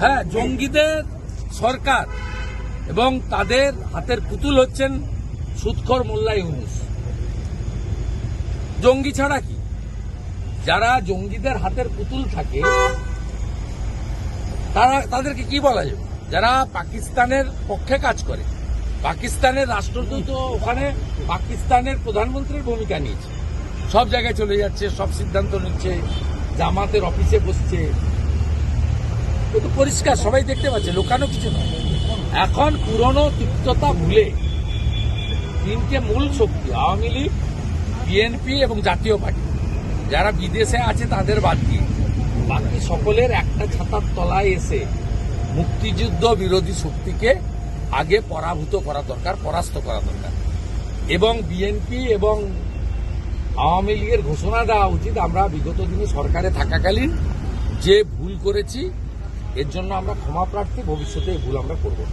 হ্যাঁ জঙ্গিদের সরকার এবং তাদের হাতের পুতুল হচ্ছেন সুৎখর মোল্লা ইউনুস। জঙ্গি ছাড়া কি? যারা জঙ্গিদের হাতের পুতুল থাকে, তারা, তাদেরকে কি বলা যাবে যারা পাকিস্তানের পক্ষে কাজ করে। পাকিস্তানের রাষ্ট্রদূত ওখানে পাকিস্তানের প্রধানমন্ত্রীর ভূমিকা নিয়েছে। সব জায়গায় চলে যাচ্ছে, সব সিদ্ধান্ত নিচ্ছে, জামাতের অফিসে বসছে। এ তো পরিষ্কার, সবাই দেখতে পাচ্ছে, লোকানো কিছু নয় এখন পুরনো তিক্ততা ভুলে তিনটে মূল শক্তি, আওয়ামী লীগ, বিএনপি এবং জাতীয় পার্টি, যারা বিদেশে আছে তাদের বাদ দিয়ে। বাকি সকলের একটা ছাতার তলায় এসে মুক্তিযুদ্ধ বিরোধী শক্তিকে আগে পরাভূত করা দরকার, পরাস্ত করা দরকার। এবং বিএনপি এবং আওয়ামী লীগের ঘোষণা দেওয়া উচিত, আমরা বিগত দিনে সরকারে থাকাকালীন যে ভুল করেছি এর জন্য আমরা ক্ষমা প্রার্থী ভবিষ্যতে এই ভুল আমরা করব।